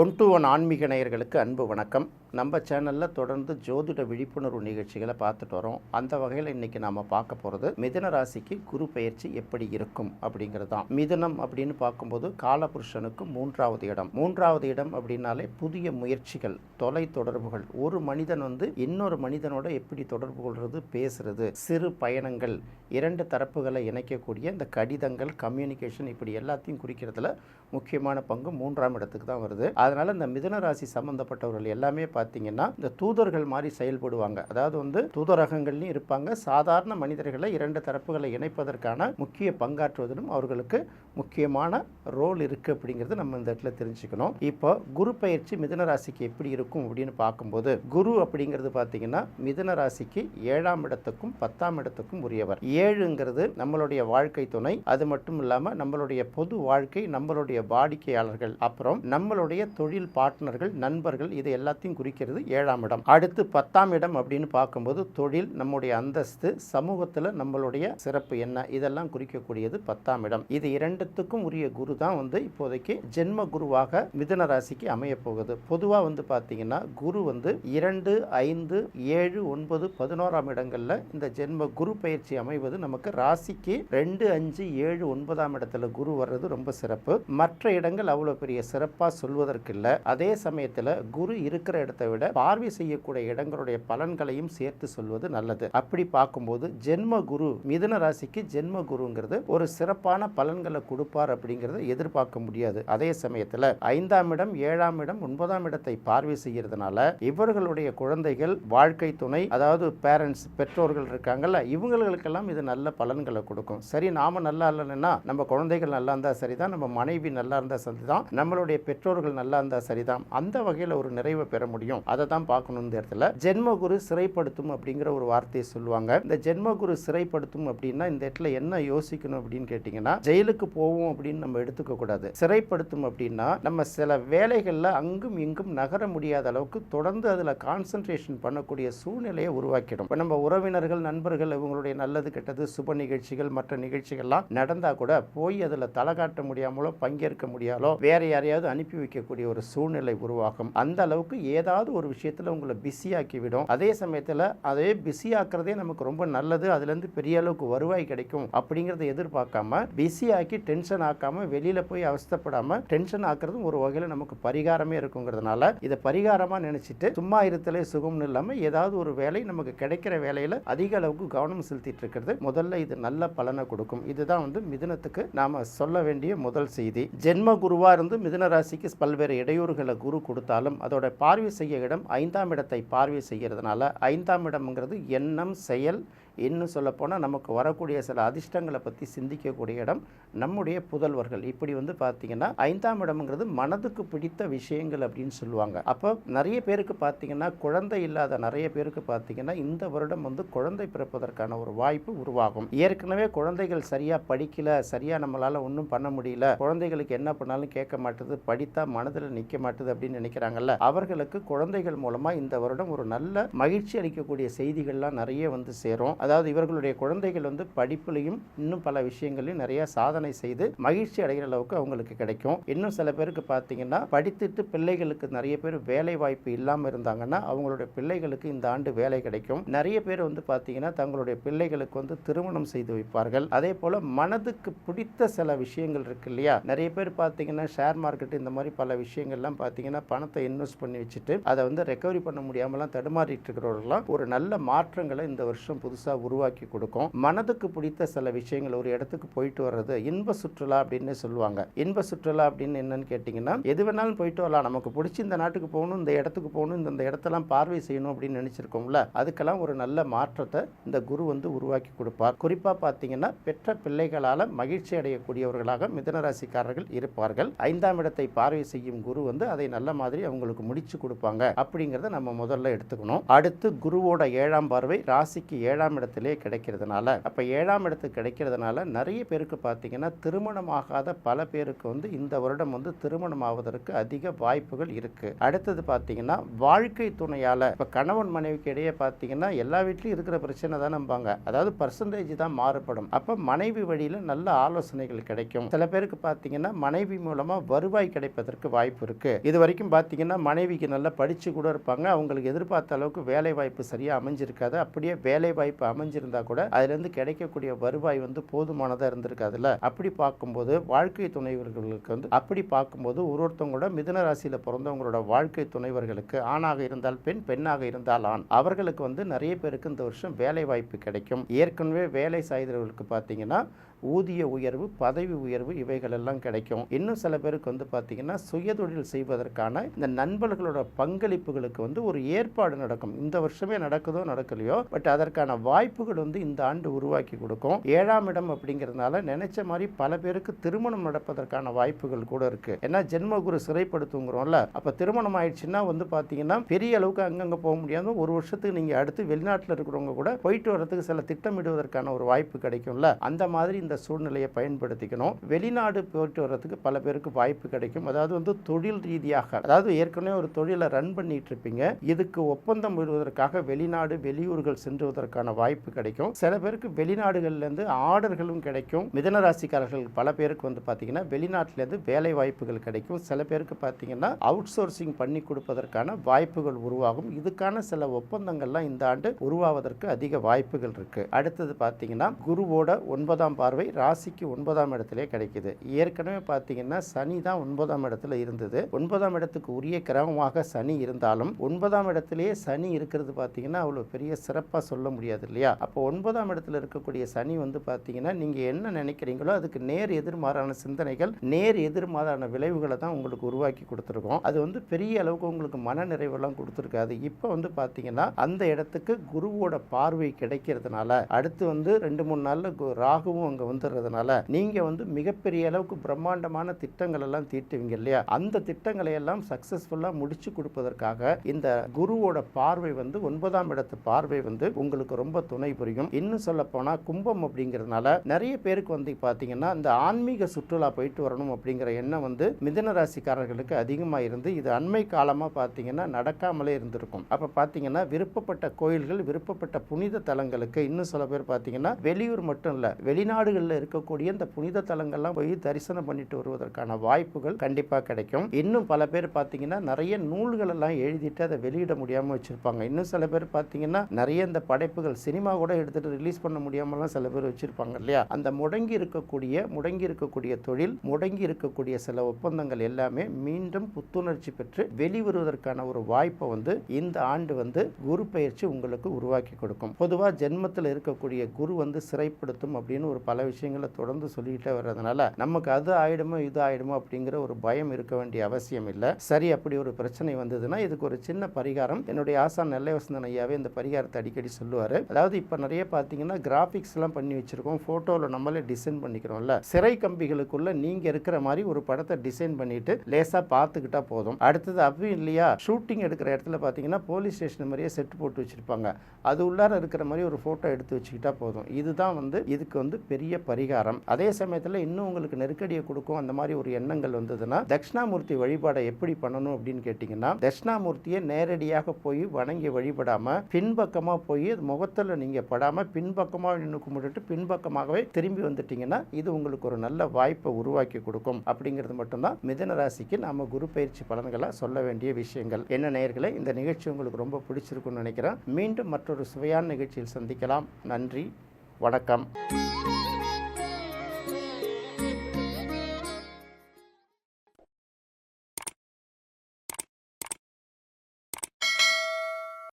One to one ஆன்மீக நேயர்களுக்கு அன்பு வணக்கம். நம்ம சேனலில் தொடர்ந்து ஜோதிட விழிப்புணர்வு நிகழ்ச்சிகளை பார்த்துட்டு வரோம். அந்த வகையில் இன்றைக்கி நாம் பார்க்க போகிறது மிதன ராசிக்கு குரு பயிற்சி எப்படி இருக்கும் அப்படிங்கிறது தான் மிதனம் அப்படின்னு பார்க்கும்போது காலபுருஷனுக்கு மூன்றாவது இடம். மூன்றாவது இடம் அப்படின்னாலே புதிய முயற்சிகள் தொலை தொடர்புகள். ஒரு மனிதன் வந்து இன்னொரு மனிதனோட எப்படி தொடர்பு கொள்வது பேசுறது சிறு பயணங்கள் இரண்டு தரப்புகளை இணைக்கக்கூடிய இந்த கடிதங்கள் கம்யூனிகேஷன் இப்படி எல்லாத்தையும் குறிக்கிறதுல முக்கியமான பங்கு மூன்றாம் இடத்துக்கு தான் வருது. அதனால இந்த மிதுன ராசி சம்பந்தப்பட்டவர்கள் எல்லாமே பார்த்தீங்கன்னா இந்த தூதர்கள் மாதிரி செயல்படுவாங்க. அதாவது வந்து தூதரகங்கள்லையும் இருப்பாங்க. சாதாரண மனிதர்களை இரண்டு தரப்புகளை இணைப்பதற்கான முக்கிய பங்காற்றுவதிலும் அவர்களுக்கு முக்கியமான ரோல் இருக்குது அப்படிங்கிறது நம்ம இந்த இடத்துல தெரிஞ்சுக்கணும். இப்போ குரு பயிற்சி மிதன ராசிக்கு எப்படி இருக்கும் அப்படின்னு பார்க்கும்போது குரு அப்படிங்கிறது பார்த்தீங்கன்னா மிதன ராசிக்கு ஏழாம் இடத்துக்கும் பத்தாம் இடத்துக்கும் உரியவர். ஏழுங்கிறது நம்மளுடைய வாழ்க்கை துணை. அது மட்டும் இல்லாமல் நம்மளுடைய பொது வாழ்க்கை நம்மளுடைய வாடிக்கையாளர்கள் அப்புறம் நம்மளுடைய தொழில் பார்ட்னர்கள் நண்பர்கள் இது எல்லாத்தையும் குறிக்கிறது ஏழாம் இடம். அடுத்து பத்தாம் இடம் அப்படின்னு பார்க்கும்போது தொழில் நம்முடைய அந்தஸ்து சமூகத்தில் நம்மளுடைய சிறப்பு என்ன? இதெல்லாம் குறிக்கக்கூடியது பத்தாம் இடம். இது இரண்டு மாவட்டத்துக்கும் உரிய குரு தான் வந்து இப்போதைக்கு ஜென்ம குருவாக மிதுன ராசிக்கு அமைய போகுது. பொதுவாக வந்து பார்த்தீங்கன்னா குரு வந்து இரண்டு ஐந்து ஏழு ஒன்பது பதினோராம் இடங்கள்ல இந்த ஜென்ம குரு பயிற்சி அமைவது நமக்கு ராசிக்கு ரெண்டு அஞ்சு ஏழு ஒன்பதாம் இடத்துல குரு வர்றது ரொம்ப சிறப்பு. மற்ற இடங்கள் அவ்வளோ பெரிய சிறப்பாக சொல்வதற்கு இல்லை அதே சமயத்தில் குரு இருக்கிற இடத்தை விட பார்வை செய்யக்கூடிய இடங்களுடைய பலன்களையும் சேர்த்து சொல்வது நல்லது. அப்படி பார்க்கும்போது ஜென்ம குரு மிதுன ராசிக்கு ஜென்ம குருங்கிறது ஒரு சிறப்பான பலன்களை கொடுப்பார் அப்படிங்கிறத எதிர்பார்க்க முடியாது. அதே சமயத்தில் ஐந்தாம் இடம் ஏழாம் இடம் ஒன்பதாம் இடத்தை பார்வை செய்கிறதுனால இவர்களுடைய குழந்தைகள் வாழ்க்கை துணை அதாவது பேரண்ட்ஸ் பெற்றோர்கள் இருக்காங்கல்ல இவங்களுக்கெல்லாம் இது நல்ல பலன்களை கொடுக்கும். சரி நாம நல்லா இல்லைன்னா நம்ம குழந்தைகள் நல்லா இருந்தால் சரிதான் நம்ம மனைவி நல்லா இருந்தால் சரிதான் நம்மளுடைய பெற்றோர்கள் நல்லா இருந்தால் சரிதான் அந்த வகையில் ஒரு நிறைவை பெற முடியும். அதை தான் பார்க்கணும் இந்த இடத்துல ஜென்மகுரு சிறைப்படுத்தும் அப்படிங்கிற ஒரு வார்த்தையை சொல்லுவாங்க. இந்த ஜென்மகுரு சிறைப்படுத்தும் அப்படின்னா இந்த இடத்துல என்ன யோசிக்கணும் அப்படின்னு கேட்டிங்கன்னா ஜெயிலுக்கு போவோம் அப்படின்னு நம்ம எடுத்துக்க கூடாது. சிறைப்படுத்தும் அப்படின்னா நம்ம சில வேலைகளில் அங்கும் இங்கும் நகர முடியாத அளவுக்கு தொடர்ந்து அதில் கான்சென்ட்ரேஷன் பண்ணக்கூடிய சூழ்நிலையை உருவாக்கிடும். இப்போ நம்ம உறவினர்கள் நண்பர்கள் இவங்களுடைய நல்லது கெட்டது சுப நிகழ்ச்சிகள் மற்ற நிகழ்ச்சிகள்லாம் நடந்தால் கூட போய் அதில் தலை காட்ட முடியாமலோ பங்கேற்க முடியாலோ வேற யாரையாவது அனுப்பி வைக்கக்கூடிய ஒரு சூழ்நிலை உருவாகும். அந்த அளவுக்கு ஏதாவது ஒரு விஷயத்தில் உங்களை பிஸியாக்கி விடும் அதே சமயத்தில் அதே பிஸியாக்குறதே நமக்கு ரொம்ப நல்லது. அதுலேருந்து பெரிய அளவுக்கு வருவாய் கிடைக்கும் அப்படிங்கிறத எதிர்பார்க்காம பிஸியாக்கி டென்ஷன் ஆக்காம வெளியில போய் அவஸ்தப்படாம டென்ஷன் ஆக்குறதும் ஒரு வகையில் நமக்கு பரிகாரமே இருக்குங்கிறதுனால இதை பரிகாரமாக நினைச்சிட்டு சும்மா இருத்தலே சுகம்னு இல்லாமல் ஏதாவது ஒரு வேலை நமக்கு கிடைக்கிற வேலையில் அதிக அளவுக்கு கவனம் செலுத்திட்டு இருக்கிறது முதல்ல இது நல்ல பலனை கொடுக்கும். இதுதான் வந்து மிதுனத்துக்கு நாம சொல்ல வேண்டிய முதல் செய்தி. ஜென்ம குருவா இருந்து மிதுன ராசிக்கு பல்வேறு இடையூறுகளை குரு கொடுத்தாலும் அதோட பார்வை செய்ய இடம் ஐந்தாம் இடத்தை பார்வை செய்கிறதுனால ஐந்தாம் இடம்ங்கிறது எண்ணம் செயல் இன்னும் சொல்லப்போனால் நமக்கு வரக்கூடிய சில அதிர்ஷ்டங்களை பற்றி சிந்திக்கக்கூடிய இடம் நம்முடைய புதல்வர்கள். இப்படி வந்து பார்த்தீங்கன்னா ஐந்தாம் இடம்ங்கிறது மனதுக்கு பிடித்த விஷயங்கள் அப்படின்னு சொல்லுவாங்க. அப்போ நிறைய பேருக்கு பார்த்தீங்கன்னா குழந்தை இல்லாத நிறைய பேருக்கு பார்த்தீங்கன்னா இந்த வருடம் வந்து குழந்தை பிறப்பதற்கான ஒரு வாய்ப்பு உருவாகும். ஏற்கனவே குழந்தைகள் சரியாக படிக்கல சரியாக நம்மளால் ஒன்றும் பண்ண முடியல குழந்தைகளுக்கு என்ன பண்ணாலும் கேட்க மாட்டுது படித்தா மனதில் நிற்க மாட்டுது அப்படின்னு நினைக்கிறாங்கல்ல அவர்களுக்கு குழந்தைகள் மூலமாக இந்த வருடம் ஒரு நல்ல மகிழ்ச்சி அளிக்கக்கூடிய செய்திகள்லாம் நிறைய வந்து சேரும். அதாவது இவர்களுடைய குழந்தைகள் வந்து படிப்புலையும் இன்னும் பல விஷயங்களையும் நிறைய சாதனை செய்து மகிழ்ச்சி அடைகிற அளவுக்கு அவங்களுக்கு கிடைக்கும். இன்னும் சில பேருக்கு பார்த்தீங்கன்னா படித்துட்டு பிள்ளைகளுக்கு நிறைய பேர் வேலை வாய்ப்பு இல்லாமல் இருந்தாங்கன்னா அவங்களுடைய பிள்ளைகளுக்கு இந்த ஆண்டு வேலை கிடைக்கும். நிறைய பேர் வந்து பார்த்தீங்கன்னா தங்களுடைய பிள்ளைகளுக்கு வந்து திருமணம் செய்து வைப்பார்கள். அதே போல் மனதுக்கு பிடித்த சில விஷயங்கள் இருக்கு இல்லையா? நிறைய பேர் பார்த்தீங்கன்னா ஷேர் மார்க்கெட் இந்த மாதிரி பல விஷயங்கள்லாம் பார்த்தீங்கன்னா பணத்தை இன்வெஸ்ட் பண்ணி வச்சுட்டு அதை வந்து ரெக்கவரி பண்ண முடியாமலாம் தடுமாறிட்டு இருக்கிறவர்கள்லாம் ஒரு நல்ல மாற்றங்களை இந்த வருஷம் புதுசாக உருவாக்கி கொடுக்கும். மனதுக்கு பிடித்த சில விஷயங்கள் ஒரு இடத்துக்கு போயிட்டு வர்றது இன்ப சுற்றுலா அப்படின்னு சொல்லுவாங்க. இன்ப சுற்றுலா அப்படின்னு என்னன்னு கேட்டிங்கன்னா எது வேணாலும் போயிட்டு வரலாம். நமக்கு பிடிச்சி இந்த நாட்டுக்கு போகணும் இந்த இடத்துக்கு போகணும் இந்த இந்த இடத்தெல்லாம் பார்வை செய்யணும் அப்படின்னு நினச்சிருக்கோம்ல அதுக்கெல்லாம் ஒரு நல்ல மாற்றத்தை இந்த குரு வந்து உருவாக்கி கொடுப்பார். குறிப்பாக பார்த்தீங்கன்னா பெற்ற பிள்ளைகளால் மகிழ்ச்சி அடையக்கூடியவர்களாக மிதனராசிக்காரர்கள் இருப்பார்கள். ஐந்தாம் இடத்தை பார்வை செய்யும் குரு வந்து அதை நல்ல மாதிரி அவங்களுக்கு முடிச்சு கொடுப்பாங்க. அப்படிங்கிறத நம்ம முதல்ல எடுத்துக்கணும். அடுத்து குருவோட ஏழாம் பார்வை ராசிக்கு ஏழாம் இடத்திலே கிடைக்கிறதுனால அப்போ ஏழாம் இடத்துக்கு கிடைக்கிறதுனால நிறைய பேருக்கு பார்த்தீங்கன்னா திருமணமாகாத பல பேருக்கு வந்து இந்த வருடம் வந்து திருமணம் ஆவதற்கு அதிக வாய்ப்புகள் இருக்கு. அடுத்தது பார்த்தீங்கன்னா வாழ்க்கை துணையால் இப்போ கணவன் மனைவிக்கு இடையே பார்த்தீங்கன்னா எல்லா வீட்லையும் இருக்கிற பிரச்சனை தான் நம்பாங்க. அதாவது பர்சன்டேஜ் தான் மாறுபடும். அப்போ மனைவி வழியில் நல்ல ஆலோசனைகள் கிடைக்கும். சில பேருக்கு பார்த்தீங்கன்னா மனைவி மூலமாக வருவாய் கிடைப்பதற்கு வாய்ப்பு இருக்கு. இது வரைக்கும் பார்த்தீங்கன்னா மனைவிக்கு நல்லா படிச்சு கூட இருப்பாங்க. அவங்களுக்கு எதிர்பார்த்த அளவுக்கு வேலை வாய்ப்பு சரியாக அமைஞ்சிருக்காது. அப்படியே வேலை வாய்ப்பு அமைஞ்சிருந்தா கூட அதுலேருந்து கிடைக்கக்கூடிய வருவாய் வந்து போதுமானதாக இருந்திருக்காதுல்ல? அப்படி பார்க்கும்போது வாழ்க்கை துணைவர்களுக்கு வந்து அப்படி பார்க்கும்போது ஒரு ஒருத்தவங்களோட மிதுன ராசியில் பிறந்தவங்களோட வாழ்க்கை துணைவர்களுக்கு ஆணாக இருந்தால் பெண் பெண்ணாக இருந்தால் ஆண். அவர்களுக்கு வந்து நிறைய பேருக்கு இந்த வருஷம் வேலை வாய்ப்பு கிடைக்கும். ஏற்கனவே வேலை சாய்ந்தவர்களுக்கு பார்த்தீங்கன்னா ஊதிய உயர்வு பதவி உயர்வு இவைகள் எல்லாம் கிடைக்கும். இன்னும் சில பேருக்கு வந்து பார்த்தீங்கன்னா சுயதொழில் செய்வதற்கான இந்த நண்பர்களோட பங்களிப்புகளுக்கு வந்து ஒரு ஏற்பாடு நடக்கும். இந்த வருஷமே நடக்குதோ நடக்கலையோ பட் அதற்கான வாய்ப்புகள் வந்து இந்த ஆண்டு உருவாக்கி கொடுக்கும். ஏழாம் இடம் அப்படிங்கிறதுனால நினைச்ச மாதிரி பல பேருக்கு திருமணம் நடப்பதற்கான வாய்ப்புகள் கூட இருக்கு. ஏன்னா ஜென்மகுரு சிறைப்படுத்துங்கிறோம்ல. அப்ப திருமணம் ஆயிடுச்சுன்னா வந்து பாத்தீங்கன்னா பெரிய அளவுக்கு அங்கங்க போக முடியாது. ஒரு வருஷத்துக்கு நீங்க அடுத்து வெளிநாட்டில் இருக்கிறவங்க கூட போயிட்டு வர்றதுக்கு சில திட்டமிடுவதற்கான ஒரு வாய்ப்பு கிடைக்கும்ல. அந்த மாதிரி இந்த சூழ்நிலையை பயன்படுத்திக்கணும். வெளிநாடு போயிட்டு வர்றதுக்கு பல பேருக்கு வாய்ப்பு கிடைக்கும். அதாவது வந்து தொழில் ரீதியாக அதாவது ஏற்கனவே ஒரு தொழிலை ரன் பண்ணிட்டு இருப்பீங்க. இதுக்கு ஒப்பந்தம் விடுவதற்காக வெளிநாடு வெளியூர்கள் சென்றுவதற்கான வாய்ப்பு வாய்ப்பு கிடைக்கும். சில பேருக்கு வெளிநாடுகள்லேருந்து ஆர்டர்களும் கிடைக்கும். மிதனராசிக்காரர்கள் பல பேருக்கு வந்து பார்த்தீங்கன்னா வெளிநாட்டிலேருந்து வேலை வாய்ப்புகள் கிடைக்கும். சில பேருக்கு பார்த்தீங்கன்னா அவுட் சோர்சிங் பண்ணி கொடுப்பதற்கான வாய்ப்புகள் உருவாகும். இதுக்கான சில ஒப்பந்தங்கள்லாம் இந்த ஆண்டு உருவாவதற்கு அதிக வாய்ப்புகள் இருக்கு. அடுத்தது பார்த்தீங்கன்னா குருவோட ஒன்பதாம் பார்வை ராசிக்கு ஒன்பதாம் இடத்திலே கிடைக்குது. ஏற்கனவே பார்த்தீங்கன்னா சனி தான் ஒன்பதாம் இடத்துல இருந்தது. ஒன்பதாம் இடத்துக்கு உரிய கிரகமாக சனி இருந்தாலும் ஒன்பதாம் இடத்திலேயே சனி இருக்கிறது பார்த்தீங்கன்னா அவ்வளோ பெரிய சிறப்பாக சொல்ல முடியாது இல்லையா? அப்போ ஒன்பதாம் இடத்துல இருக்கக்கூடிய சனி வந்து பார்த்தீங்கன்னா நீங்கள் என்ன நினைக்கிறீங்களோ அதுக்கு நேர் எதிர்மாறான சிந்தனைகள் நேர் எதிர்மாறான விளைவுகளை தான் உங்களுக்கு உருவாக்கி கொடுத்துருக்கோம். அது வந்து பெரிய அளவுக்கு உங்களுக்கு மன நிறைவெல்லாம் கொடுத்துருக்காது. இப்போ வந்து பார்த்தீங்கன்னா அந்த இடத்துக்கு குருவோட பார்வை கிடைக்கிறதுனால அடுத்து வந்து ரெண்டு மூணு நாளில் கு- ராகுவும் அங்கே வந்துடுறதுனால நீங்கள் வந்து மிகப்பெரிய அளவுக்கு பிரம்மாண்டமான திட்டங்கள் எல்லாம் தீட்டுவீங்க இல்லையா? அந்த திட்டங்களை எல்லாம் சக்ஸஸ்ஃபுல்லாக முடிச்சு கொடுப்பதற்காக இந்த குருவோட பார்வை வந்து ஒன்பதாம் இடத்து பார்வை வந்து உங்களுக்கு ரொம்ப துணை புரியும். இன்னும் சொல்ல போனால் கும்பம் அப்படிங்கிறதுனால நிறைய பேருக்கு வந்து பார்த்தீங்கன்னா இந்த ஆன்மீக சுற்றுலா போயிட்டு வரணும் அப்படிங்கிற எண்ணம் வந்து மிதன ராசிக்காரர்களுக்கு அதிகமாக இருந்து இது அண்மை காலமாக பார்த்தீங்கன்னா நடக்காமலே இருந்திருக்கும். அப்போ பார்த்தீங்கன்னா விருப்பப்பட்ட கோயில்கள் விருப்பப்பட்ட புனித தலங்களுக்கு இன்னும் சில பேர் பார்த்தீங்கன்னா வெளியூர் மட்டும் இல்லை வெளிநாடுகளில் இருக்கக்கூடிய இந்த புனித தலங்கள்லாம் போய் தரிசனம் பண்ணிட்டு வருவதற்கான வாய்ப்புகள் கண்டிப்பாக கிடைக்கும். இன்னும் பல பேர் பார்த்தீங்கன்னா நிறைய நூல்கள் எல்லாம் எழுதிட்டு அதை வெளியிட முடியாமல் வச்சிருப்பாங்க. இன்னும் சில பேர் பார்த்தீங்கன்னா நிறைய இந்த படைப்புகள் சினிமா கூட எடுத்துட்டு ரிலீஸ் பண்ண முடியாமலாம் சில பேர் வச்சிருப்பாங்க இல்லையா? அந்த முடங்கி இருக்கக்கூடிய முடங்கி இருக்கக்கூடிய தொழில் முடங்கி இருக்கக்கூடிய சில ஒப்பந்தங்கள் எல்லாமே மீண்டும் புத்துணர்ச்சி பெற்று வெளிவருவதற்கான ஒரு வாய்ப்பை வந்து இந்த ஆண்டு வந்து குரு பயிற்சி உங்களுக்கு உருவாக்கி கொடுக்கும். பொதுவாக ஜென்மத்தில் இருக்கக்கூடிய குரு வந்து சிறைப்படுத்தும் அப்படின்னு ஒரு பல விஷயங்களை தொடர்ந்து சொல்லிக்கிட்டே வர்றதுனால நமக்கு அது ஆயிடுமோ இது ஆயிடுமோ அப்படிங்கிற ஒரு பயம் இருக்க வேண்டிய அவசியம் இல்லை. சரி அப்படி ஒரு பிரச்சனை வந்ததுன்னா இதுக்கு ஒரு சின்ன பரிகாரம். என்னுடைய ஆசான் நெல்லை வசந்தன் ஐயாவே இந்த பரிகாரத்தை அடிக்கடி சொல்லுவார். அதாவது அதாவது இப்போ நிறைய பார்த்தீங்கன்னா கிராஃபிக்ஸ்லாம் பண்ணி வச்சுருக்கோம். ஃபோட்டோவில் நம்மளே டிசைன் பண்ணிக்கிறோம்ல. சிறை கம்பிகளுக்குள்ளே நீங்கள் இருக்கிற மாதிரி ஒரு படத்தை டிசைன் பண்ணிட்டு லேசாக பார்த்துக்கிட்டா போதும். அடுத்தது அப்பவும் இல்லையா? ஷூட்டிங் எடுக்கிற இடத்துல பார்த்தீங்கன்னா போலீஸ் ஸ்டேஷன் மாதிரியே செட் போட்டு வச்சுருப்பாங்க. அது உள்ளார இருக்கிற மாதிரி ஒரு ஃபோட்டோ எடுத்து வச்சுக்கிட்டா போதும். இதுதான் வந்து இதுக்கு வந்து பெரிய பரிகாரம். அதே சமயத்தில் இன்னும் உங்களுக்கு நெருக்கடியை கொடுக்கும். அந்த மாதிரி ஒரு எண்ணங்கள் வந்ததுன்னா தட்சிணாமூர்த்தி வழிபாடை எப்படி பண்ணணும் அப்படின்னு கேட்டிங்கன்னா தட்சிணாமூர்த்தியை நேரடியாக போய் வணங்கி வழிபடாமல் பின்பக்கமாக போய் முகத்தில் முகத்தில் நீங்கள் படாமல் பின்பக்கமாக நின்று கும்பிட்டுட்டு பின்பக்கமாகவே திரும்பி வந்துட்டீங்கன்னா இது உங்களுக்கு ஒரு நல்ல வாய்ப்பை உருவாக்கி கொடுக்கும். அப்படிங்கிறது மட்டும்தான். மிதன ராசிக்கு நாம குரு பயிற்சி பலன்களை சொல்ல வேண்டிய விஷயங்கள். என்ன நேயர்களை இந்த நிகழ்ச்சி உங்களுக்கு ரொம்ப பிடிச்சிருக்குன்னு நினைக்கிறேன். மீண்டும் மற்றொரு சுவையான நிகழ்ச்சியில் சந்திக்கலாம். நன்றி. வணக்கம்.